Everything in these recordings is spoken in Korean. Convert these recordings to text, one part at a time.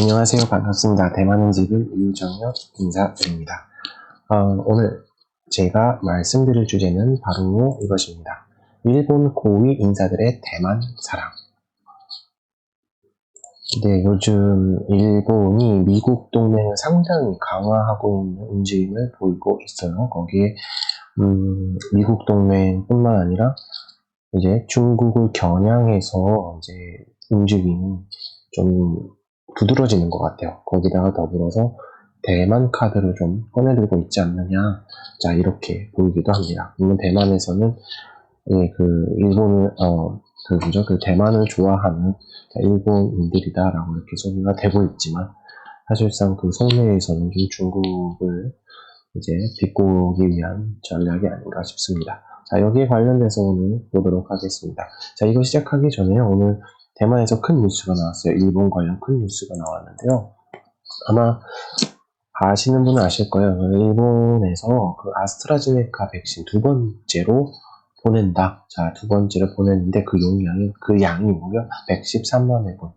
안녕하세요. 반갑습니다. 대만은 지금 유정혁 인사드립니다. 어, 오늘 제가 말씀드릴 주제는 바로 이것입니다. 일본 고위 인사들의 대만 사랑. 네, 요즘 일본이 미국 동맹을 상당히 강화하고 있는 움직임을 보이고 있어요. 거기에 음, 미국 동맹뿐만 아니라 이제 중국을 겨냥해서 이제 움직임이 좀 두드러지는 것 같아요. 거기다가 더불어서 대만 카드를 좀 꺼내들고 있지 않느냐. 자, 이렇게 보이기도 합니다. 물론 대만에서는 예, 그 일본을 어, 그 뭐죠? 그 대만을 좋아하는 자, 일본인들이다라고 이렇게 소개가 되고 있지만 사실상 그 속내에서는 좀 중국을 이제 비꼬기 위한 전략이 아닌가 싶습니다. 자, 여기에 관련돼서 오늘 보도록 하겠습니다. 자, 이거 시작하기 전에 오늘 대만에서 큰 뉴스가 나왔어요. 일본 관련 큰 뉴스가 나왔는데요. 아마 아시는 분은 아실 거예요. 일본에서 그 아스트라제네카 백신 두 번째로 보낸다. 자, 두 번째로 보냈는데 그 용량이, 그 양이 무려 113만 회분.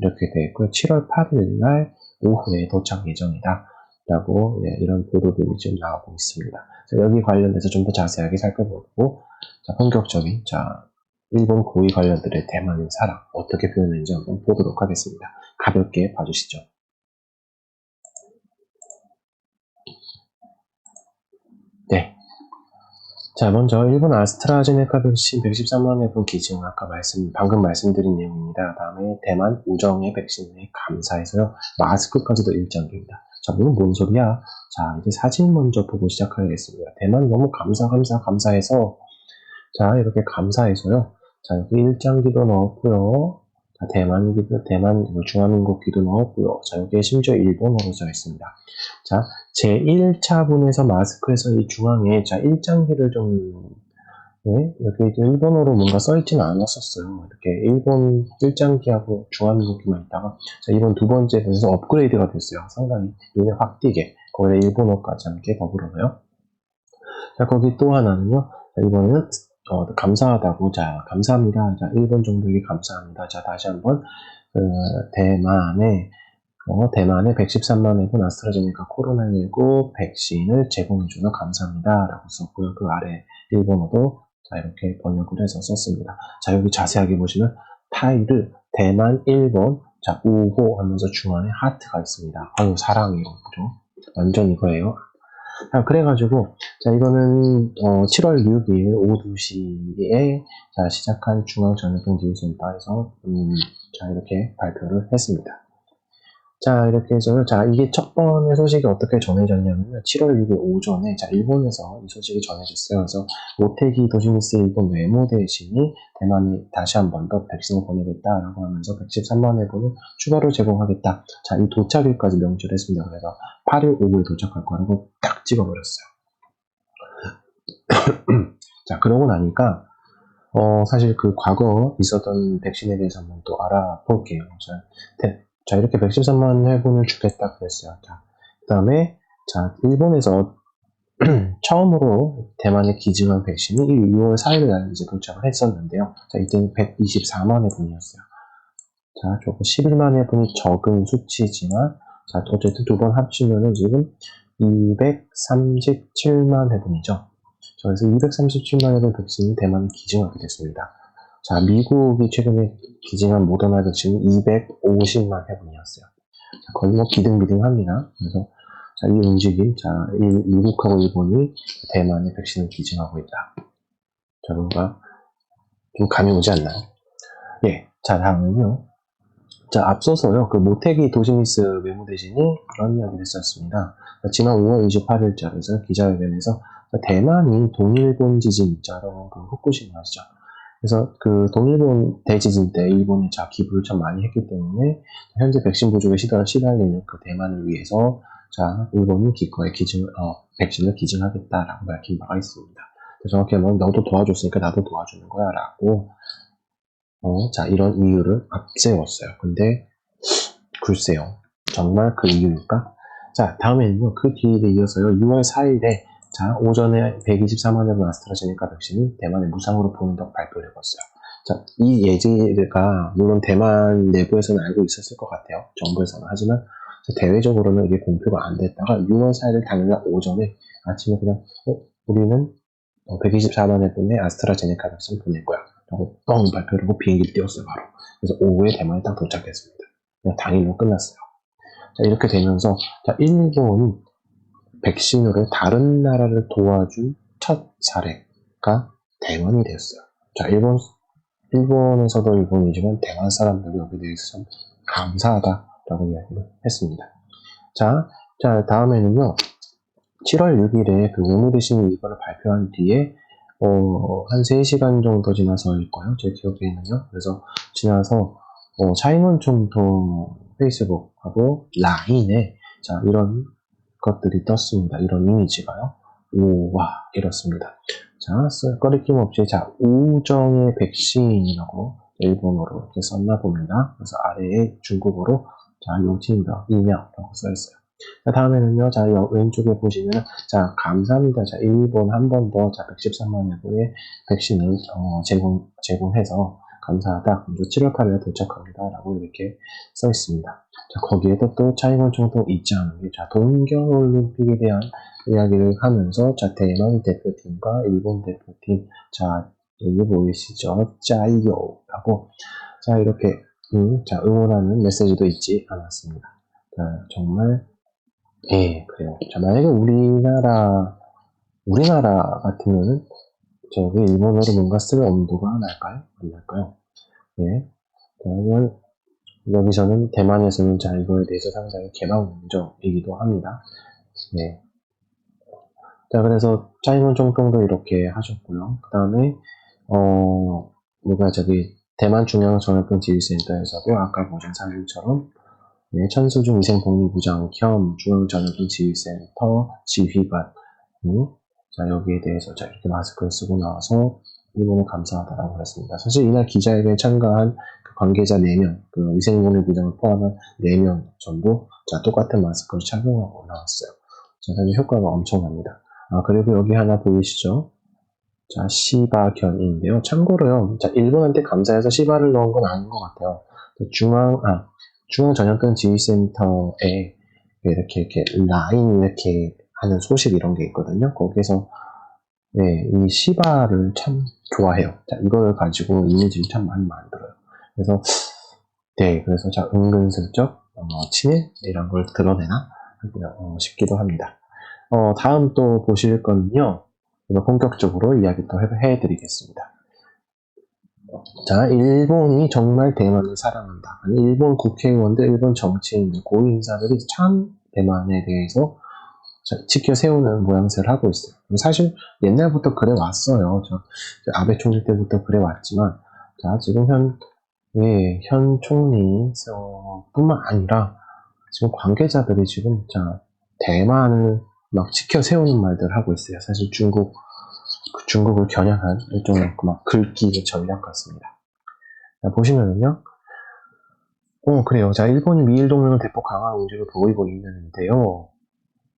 이렇게 되어 있고요. 7월 8일 날 오후에 도착 예정이다. 라고, 예, 이런 보도들이 지금 나오고 있습니다. 자, 여기 관련돼서 좀 더 자세하게 살펴보고, 자, 본격적인, 자, 일본 고위 관련들의 대만의 사랑, 어떻게 표현했는지 한번 보도록 하겠습니다. 가볍게 봐주시죠. 네. 자, 먼저 일본 아스트라제네카 백신 113만 회분 기증 아까 말씀 방금 말씀드린 내용입니다. 다음에 대만 우정의 백신에 감사해서요. 마스크까지도 일장기입니다. 자, 물론 뭔 소리야? 자, 이제 사진 먼저 보고 시작하겠습니다. 대만 너무 감사 감사 감사해서 자, 이렇게 감사해서요. 자, 여기 일장기도 넣었고요. 자, 대만 기도, 대만 중화민국 기도 넣었고요. 자, 여기에 심지어 일본어로 써 있습니다. 자, 제 1차분에서 마스크에서 이 중앙에 자, 일장기를 좀 네, 여기 일본어로 뭔가 써있지는 않았었어요. 이렇게 일본 일장기하고 중화민국기만 있다가 자, 이번 두 번째 분에서 업그레이드가 됐어요. 상당히 눈에 확 띄게 거기다 일본어까지 함께 더불어서요. 자, 거기 또 하나는요. 자, 이번에는 어, 감사하다고, 자, 감사합니다. 자, 일본 정부에게 감사합니다. 자, 다시 한번, 그, 대만에, 어, 대만에 113만 회분 아스트라제네카 코로나19 백신을 제공해주셔서 감사합니다. 라고 썼고요. 그 아래 일본어도, 자, 이렇게 번역을 해서 썼습니다. 자, 여기 자세하게 보시면, 타일을 대만, 일본, 자, 우호 하면서 중앙에 하트가 있습니다. 아유, 사랑이요. 그죠? 완전 이거예요. 자, 그래가지고, 자, 이거는, 어, 7월 6일 오후 2시에, 자, 시작한 중앙전염병지휘센터에서, 음, 자, 이렇게 발표를 했습니다. 자, 이렇게 해서, 자, 이게 첫 번의 소식이 어떻게 전해졌냐면요. 7월 6일 오전에, 자, 일본에서 이 소식이 전해졌어요. 그래서, 모테기 도시미스 일본 외무 대신이 대만에 다시 한 번 더 백신을 보내겠다라고 하면서 113만 회분을 추가로 제공하겠다. 자, 이 도착일까지 명시를 했습니다. 그래서 8일 오후에 도착할 거라고 딱 찍어버렸어요. 자, 그러고 나니까, 어, 사실 그 과거 있었던 백신에 대해서 한번 또 알아볼게요. 자, 대, 자 이렇게 113만 회분을 주겠다 그랬어요. 자, 그 다음에, 자, 일본에서 처음으로 대만에 기증한 백신이 6월 4일 날 이제 도착을 했었는데요. 자, 이때는 124만 회분이었어요. 자, 조금 11만 회분이 적은 수치지만, 자, 어쨌든 두 번 합치면은 지금 237만 회분이죠. 그래서 237만 회분 백신이 대만에 기증하게 됐습니다. 자, 미국이 최근에 기증한 모더나 백신은 250만 회분이었어요. 자, 거의 뭐 비등비등합니다. 그래서 자, 이 움직임, 자, 이 미국하고 일본이 대만에 백신을 기증하고 있다. 자, 뭔가 좀 감이 오지 않나요? 예. 자, 다음은요. 자, 앞서서요, 그 모태기 도시미스 외무 대신이 그런 이야기를 했었습니다. 지난 5월 28일자에서 기자회견에서 대만이 동일본 지진 있죠. 여러분, 그 후쿠시마 아시죠? 그래서 그 동일본 대지진 때 일본이 자 기부를 참 많이 했기 때문에 현재 백신 부족에 시달리는 그 대만을 위해서 자 일본이 기꺼이 기증 어 백신을 기증하겠다라고 밝힌 바가 있습니다. 정확히 하면 너도 도와줬으니까 나도 도와주는 거야라고 어, 자, 이런 이유를 앞세웠어요. 근데, 글쎄요. 정말 그 이유일까? 자, 다음에는요, 그 뒤에 이어서요, 6월 4일에, 자, 오전에 124만 회분 아스트라제네카 백신이 대만에 무상으로 보낸다고 발표를 해봤어요. 자, 이 예지가 물론 대만 내부에서는 알고 있었을 것 같아요. 정부에서는. 하지만 대외적으로는 이게 공표가 안 됐다가 6월 4일 당일날 오전에 아침에 그냥 어, 우리는 124만 회분의 아스트라제네카 백신 보낼 거야. 라고 뻥 발표를 하고 비행기를 띄웠어요, 바로. 그래서 오후에 대만에 딱 도착했습니다. 그냥 당일로 끝났어요. 자, 이렇게 되면서, 자, 일본이 백신으로 다른 나라를 도와준 첫 사례가 대만이 되었어요. 자, 일본, 일본에서도 일본이지만 대만 사람들이 여기에 대해서 참 감사하다라고 이야기를 했습니다. 자, 자, 다음에는요, 7월 6일에 그 오누리신이 이거를 발표한 뒤에 어, 한 3시간 정도 지나서일 거예요. 제 기억에는요. 그래서 지나서 어, 차이먼 총통 페이스북하고 라인에 자 이런 것들이 떴습니다. 이런 이미지가요. 우와 이렇습니다. 자 꺼리낌 없이 자 우정의 백신이라고 일본어로 이렇게 썼나 봅니다. 그래서 아래에 중국어로 자 요진더 이명라고 써 있어요. 자, 다음에는요, 자, 왼쪽에 보시면, 자, 감사합니다. 자, 일본 한 번 더, 자, 113만 회분의 백신을, 어, 제공, 제공해서, 감사하다. 먼저 7월 8일에 도착합니다. 라고 이렇게 써 있습니다. 자, 거기에도 또 차이건 총통 있지 않은 게, 자, 동경올림픽에 대한 이야기를 하면서, 자, 대만 대표팀과 일본 대표팀, 자, 여기 보이시죠? 짜이요. 라고, 자, 이렇게, 음, 자, 응원하는 메시지도 있지 않았습니다. 자, 정말 예, 그래요. 자, 만약에 우리나라, 우리나라 같으면은, 저기 일본어로 뭔가 쓸 엄두가 날까요? 안 날까요? 예. 자, 이건, 여기서는, 대만에서는 자, 이거에 대해서 상당히 개방적이기도 합니다. 예. 자, 그래서, 차이문 총통도 이렇게 하셨고요. 그 다음에, 어, 누가 저기, 대만 중앙전염병 지휘센터에서도 아까 보신 사진처럼, 네, 천수중 위생복리부장 겸 중앙전염병 지휘센터 지휘관 자 여기에 대해서 자 이렇게 마스크를 쓰고 나와서 일본에 감사하다라고 했습니다. 사실 이날 기자회견에 참가한 그 관계자 4명, 그 위생복리부장을 포함한 4명 전부 자 똑같은 마스크를 착용하고 나왔어요. 자 사실 효과가 엄청납니다. 아 그리고 여기 하나 보이시죠? 자 시바견인데요. 참고로요, 자 일본한테 감사해서 시바를 넣은 건 아닌 것 같아요. 중앙 아 중앙전염병 지휘센터에 이렇게 이렇게 라인 이렇게 하는 소식 이런 게 있거든요. 거기서 네, 이 시바를 참 좋아해요. 자, 이걸 가지고 이미지를 참 많이 만들어요. 그래서 네, 그래서 자 은근슬쩍 어, 친일 이런 걸 드러내나 어, 싶기도 합니다. 어, 다음 또 보실 거는요. 본격적으로 이야기 또 해드리겠습니다. 자, 일본이 정말 대만을 사랑한다. 일본 국회의원들, 일본 정치인들, 고위 인사들이 참 대만에 대해서 지켜 세우는 모양새를 하고 있어요. 사실 옛날부터 그래 왔어요. 저, 아베 총리 때부터 그래 왔지만, 자, 지금 현, 예, 현 총리, 어, 뿐만 아니라, 지금 관계자들이 지금, 자, 대만을 막 지켜 세우는 말들 하고 있어요. 사실 중국, 그 중국을 겨냥한 일종의 막 긁기 전략 같습니다. 자, 보시면은요. 어, 그래요. 자, 일본이 미일 동맹을 대폭 강화한 의지를 보이고 있는데요.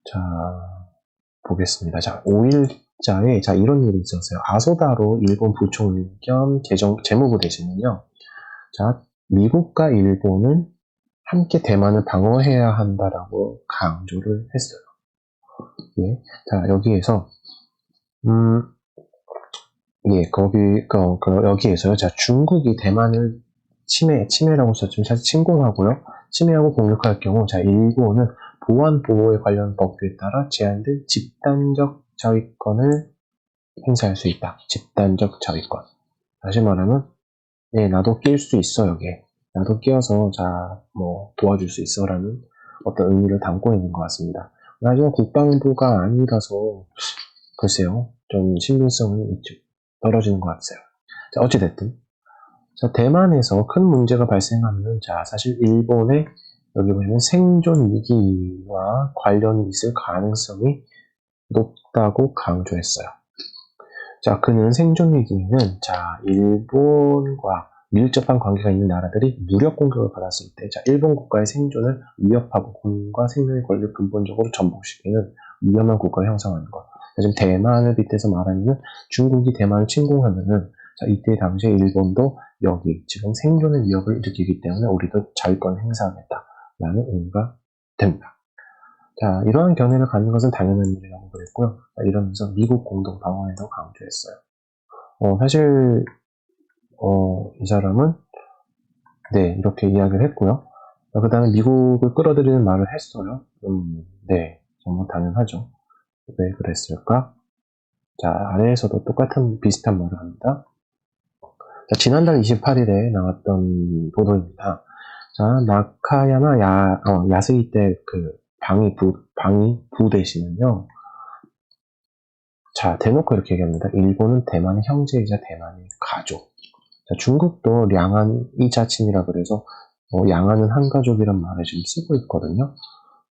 자, 보겠습니다. 자, 5일자에, 자, 이런 일이 있었어요. 아소다로 일본 부총리 겸 재정, 재무부 대신은요. 자, 미국과 일본은 함께 대만을 방어해야 한다라고 강조를 했어요. 예. 자, 여기에서, 음, 예, 거기, 그, 그, 여기에서요. 자, 중국이 대만을 침해, 침해라고 썼지만 사실 침공하고요. 침해하고 공격할 경우, 자, 일본은 보안 보호에 관련 법규에 따라 제한된 집단적 자위권을 행사할 수 있다. 집단적 자위권. 다시 말하면, 예, 나도 낄 수 있어, 여기에. 나도 끼어서, 자, 뭐, 도와줄 수 있어, 라는 어떤 의미를 담고 있는 것 같습니다. 하지만 국방부가 아니라서, 글쎄요, 좀 신빙성이. 떨어지는 것 같아요. 자, 어찌됐든. 자, 대만에서 큰 문제가 발생하면, 자, 사실 일본의 여기 보시면 생존 위기와 관련이 있을 가능성이 높다고 강조했어요. 자, 그는 생존 위기는, 자, 일본과 밀접한 관계가 있는 나라들이 무력 공격을 받았을 때, 자, 일본 국가의 생존을 위협하고 군과 생명의 권리를 근본적으로 전복시키는 위험한 국가를 형성하는 것. 지금 대만을 빗대서 말하면 중국이 대만을 침공하면은 자, 이때 당시에 일본도 여기 지금 생존의 위협을 일으키기 때문에 우리도 자위권 행사하겠다 라는 의미가 됩니다. 자, 이러한 견해를 갖는 것은 당연한 일이라고 그랬고요. 자, 이러면서 미국 공동 방어에도 강조했어요. 어, 사실 어, 이 사람은 네 이렇게 이야기를 했고요. 그 다음에 미국을 끌어들이는 말을 했어요. 음, 네, 정말 당연하죠. 왜 그랬을까? 자, 아래에서도 똑같은 비슷한 말을 합니다. 자, 지난달 28일에 나왔던 보도입니다. 자, 나카야마 야, 어, 야스이 때그 방위 부, 방위 부대시는요. 자, 대놓고 이렇게 얘기합니다. 일본은 대만의 형제이자 대만의 가족. 자, 중국도 량한 이자친이라 그래서 어, 양안은 한 가족이란 말을 지금 쓰고 있거든요.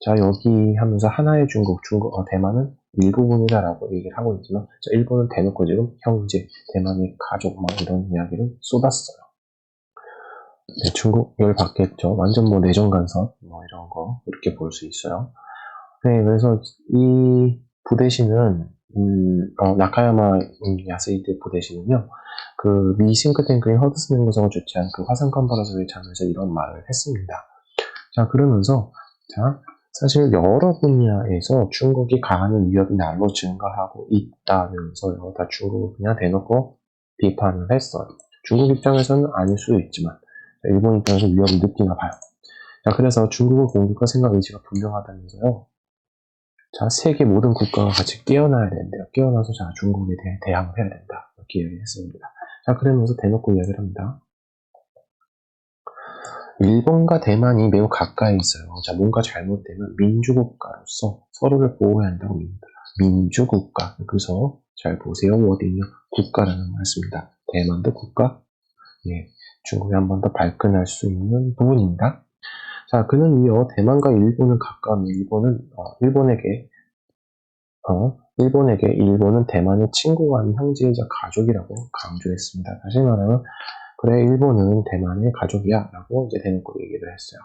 자, 여기 하면서 하나의 중국, 중국, 어, 대만은 일부분이다라고 얘기를 하고 있지만, 자, 일본은 대놓고 지금 형제, 대만의 가족, 막 이런 이야기를 쏟았어요. 네, 중국 열받겠죠. 완전 뭐 내정 간섭, 뭐 이런 거, 이렇게 볼 수 있어요. 네, 그래서 이 부대시는, 음, 어, 나카야마 음, 야스이테 부대시는요, 그 미 싱크탱크인 허드슨 연구소가 주최한 그 화산 컨퍼런스에 참여해서 이런 말을 했습니다. 자, 그러면서, 자, 사실 여러 분야에서 중국이 강하는 위협이 날로 증가하고 있다면서요. 다 중국을 그냥 대놓고 비판을 했어요. 중국 입장에서는 아닐 수도 있지만, 일본 입장에서 위협을 느끼나 봐요. 자, 그래서 중국의 공격과 생각 의지가 분명하다면서요. 자, 세계 모든 국가가 같이 깨어나야 된대요. 깨어나서 자, 중국에 대해 대항을 해야 된다. 이렇게 얘기했습니다. 자, 그러면서 대놓고 이야기를 합니다. 일본과 대만이 매우 가까이 있어요. 자, 뭔가 잘못되면 민주국가로서 서로를 보호해야 한다고 합니다. 민주국가. 그래서 잘 보세요. 워딩요. 국가라는 말씀입니다. 대만도 국가. 예. 중국이 한 번 더 발끈할 수 있는 부분입니다. 자, 그는 이어 대만과 일본은 가까운 일본은, 어, 일본에게, 어, 일본에게 일본은 대만의 친구가 아닌 형제이자 가족이라고 강조했습니다. 다시 말하면, 그래, 일본은 대만의 가족이야. 라고 이제 대놓고 얘기를 했어요.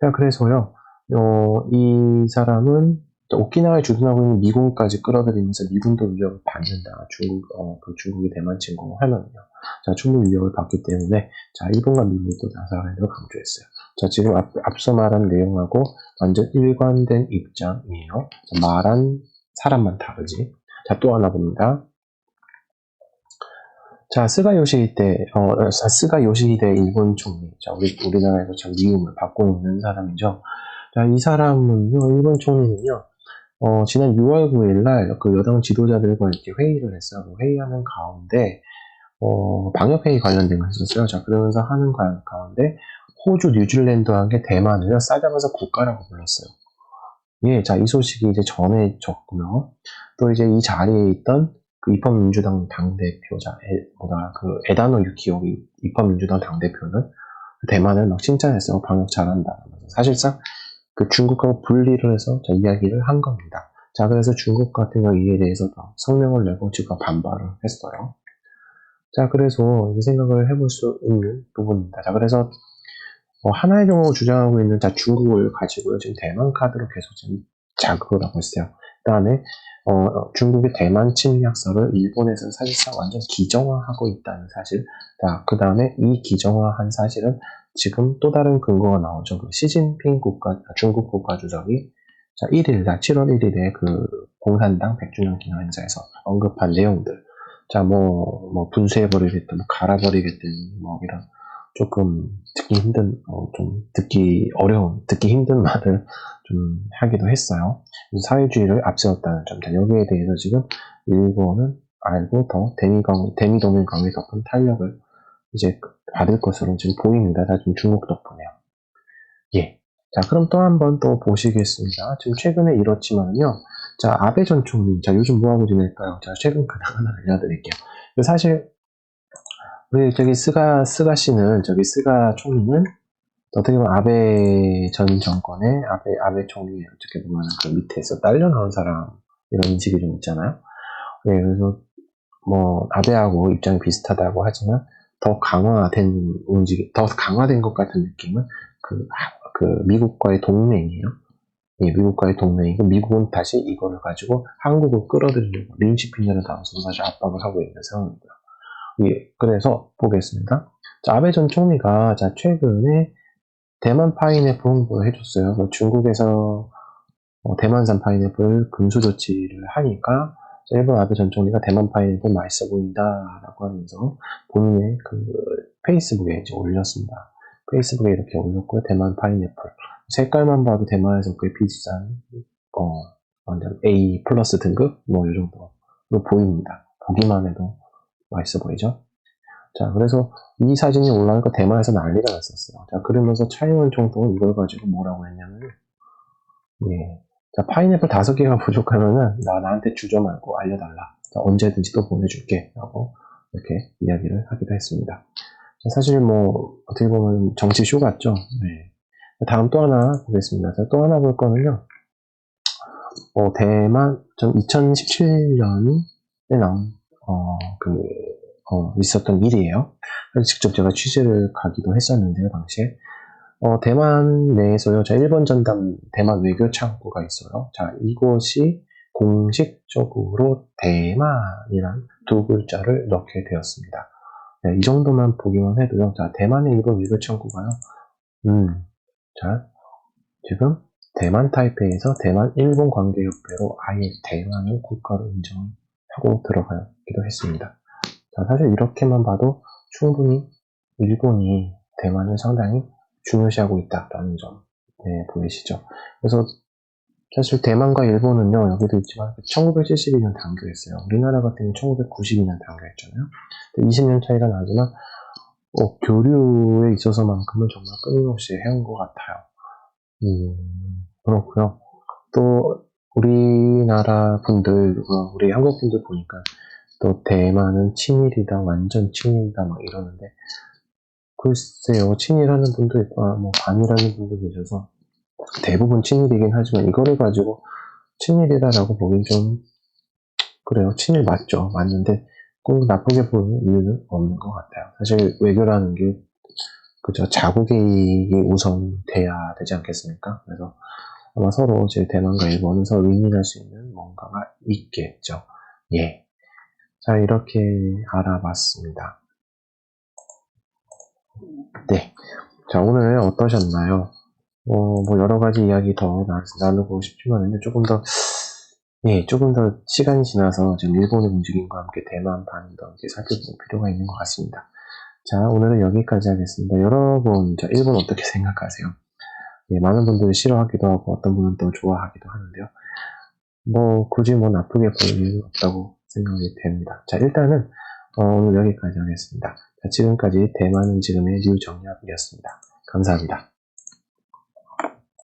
자, 그래서요, 어, 이 사람은 오키나와에 주둔하고 있는 미군까지 끌어들이면서 미군도 위협을 받는다. 중국, 어, 그 중국이 대만 친구 하면요. 자, 충분히 위협을 받기 때문에, 자, 일본과 미국도 나서라고 강조했어요. 자, 지금 앞, 앞서 말한 내용하고 완전 일관된 입장이에요. 자, 말한 사람만 다르지. 자, 또 하나 봅니다. 자, 스가 요시히데, 어, 스가 요시히데 일본 총리. 자, 우리, 우리나라에서 참 미움을 받고 있는 사람이죠. 자, 이 사람은요, 일본 총리는요, 어, 지난 6월 9일 날 그 여당 지도자들과 이렇게 회의를 했어요. 그 회의하는 가운데, 어, 방역회의 관련된 거 했었어요. 자, 그러면서 하는 가운데, 호주, 뉴질랜드와 함께 대만을 싸잡아서 국가라고 불렀어요. 예, 자, 이 소식이 이제 전해졌고요. 또 이제 이 자리에 있던 그 입헌민주당 당대표자, 에, 뭐다, 그 에다노 유키오 입헌민주당 당대표는 대만을 막 칭찬했어요. 방역 잘한다. 사실상 그 중국하고 분리를 해서 자, 이야기를 한 겁니다. 자, 그래서 중국 같은 경우 이에 대해서 성명을 내고 지금 반발을 했어요. 자, 그래서 이제 생각을 해볼 수 있는 부분입니다. 자, 그래서 어, 하나의 경우 주장하고 있는 자, 중국을 가지고요. 지금 대만 카드로 계속 지금 자극을 하고 있어요. 그 다음에 어, 중국의 대만 침략설을 일본에서는 사실상 완전 기정화하고 있다는 사실. 자, 그 다음에 이 기정화한 사실은 지금 또 다른 근거가 나오죠. 그 시진핑 국가, 중국 국가주석이 자, 1일, 7월 1일에 그 공산당 100주년 기념 행사에서 언급한 내용들. 자, 뭐, 뭐, 분쇄해버리겠다, 뭐, 갈아버리겠다니, 뭐, 이런, 조금 듣기 힘든, 어, 좀 듣기 어려운, 듣기 힘든 말을 좀 하기도 했어요. 사회주의를 앞세웠다는 점. 자, 여기에 대해서 지금 일본은 알고 더 대미 강, 대미도민 강에 덮은 탄력을 이제 받을 것으로 지금 보입니다. 다 지금 중국 덕분에요. 예. 자, 그럼 또 한 번 또 보시겠습니다. 지금 최근에 이렇지만요. 자, 아베 전 총리. 자, 요즘 뭐하고 지낼까요? 자, 최근 근황 하나 알려드릴게요. 사실, 우리 저기 스가, 스가 씨는, 저기 스가 총리는 어떻게 보면 아베 전 정권의 아베, 아베 총리 어떻게 보면 그 밑에서 딸려 나온 사람, 이런 인식이 좀 있잖아요. 예, 그래서 뭐, 아베하고 입장이 비슷하다고 하지만, 더 강화된 움직임, 더 강화된 것 같은 느낌은 그, 그 미국과의 동맹이에요. 예, 미국과의 동맹이고 미국은 다시 이거를 가지고 한국을 끌어들이려고 린치핀을 나와서 사실 압박을 하고 있는 상황이고요. 그게, 그래서 보겠습니다. 자, 아베 전 총리가, 자, 최근에 대만 파인애플 홍보를 해줬어요. 뭐 중국에서 어, 대만산 파인애플 금수 조치를 하니까, 자, 일본 아베 전 총리가 대만 파인애플 맛있어 보인다라고 하면서 본인의 그 페이스북에 이제 올렸습니다. 페이스북에 이렇게 올렸고요. 대만 파인애플. 색깔만 봐도 대만에서 꽤 비싼, 어, 완전 A 플러스 등급? 뭐, 이 정도로 보입니다. 보기만 해도 맛있어 보이죠? 자, 그래서 이 사진이 올라오니까 대만에서 난리가 났었어요. 자, 그러면서 차이원 총통은 이걸 가지고 뭐라고 했냐면, 예. 자, 파인애플 다섯 개가 부족하면은, 나, 나한테 주저 말고 알려달라. 자, 언제든지 또 보내줄게. 라고, 이렇게 이야기를 하기도 했습니다. 자, 사실 뭐, 어떻게 보면 정치 쇼 같죠? 네. 다음 또 하나 보겠습니다. 자, 또 하나 볼 거는요. 어, 대만, 전 2017년에 나온, 어, 그, 어, 있었던 일이에요. 직접 제가 취재를 가기도 했었는데요, 당시에. 어, 대만 내에서요, 자, 일본 전담 대만 외교 창구가 있어요. 자, 이곳이 공식적으로 대만이란 두 글자를 넣게 되었습니다. 네, 이 정도만 보기만 해도요, 자, 대만의 일본 외교 창구가요, 음, 자, 지금 대만 타이페이에서 대만 일본 관계협회로 아예 대만을 국가로 인정하고 들어가기도 했습니다. 자, 사실 이렇게만 봐도 충분히 일본이 대만을 상당히 중요시하고 있다라는 점, 네, 보이시죠? 그래서 사실 대만과 일본은요, 여기도 있지만 1972년 단교했어요. 우리나라 같은 경우는 1992년 단교했잖아요. 20년 차이가 나지만, 어, 교류에 있어서만큼은 정말 끊임없이 해온 것 같아요. 음, 그렇고요. 또 우리나라 분들, 어, 우리 한국 분들 보니까 또 대만은 친일이다, 완전 친일이다 막 이러는데 글쎄요, 친일하는 분도 있고 아, 뭐 반일하는 분도 계셔서 대부분 친일이긴 하지만 이거를 가지고 친일이다라고 보긴 좀 그래요. 친일 맞죠, 맞는데 꼭 나쁘게 보는 이유는 없는 것 같아요. 사실 외교라는 게 그죠. 자국의 이익이 우선 돼야 되지 않겠습니까? 그래서 아마 서로 제 대만과 일본은 서로 윈윈할 수 있는 뭔가가 있겠죠. 예. 자, 이렇게 알아봤습니다. 네. 자, 오늘 어떠셨나요? 어, 뭐, 여러 가지 이야기 더 나, 나누고 싶지만은요, 조금 더, 예, 조금 더 시간이 지나서 지금 일본의 움직임과 함께 대만 반도 이제 살펴볼 필요가 있는 것 같습니다. 자, 오늘은 여기까지 하겠습니다. 여러분, 자, 일본 어떻게 생각하세요? 예, 많은 분들이 싫어하기도 하고, 어떤 분은 또 좋아하기도 하는데요. 뭐, 굳이 뭐 나쁘게 볼 이유는 없다고 생각이 됩니다. 자, 일단은, 어, 오늘 여기까지 하겠습니다. 자, 지금까지 대만은 지금의 류정엽이었습니다. 감사합니다.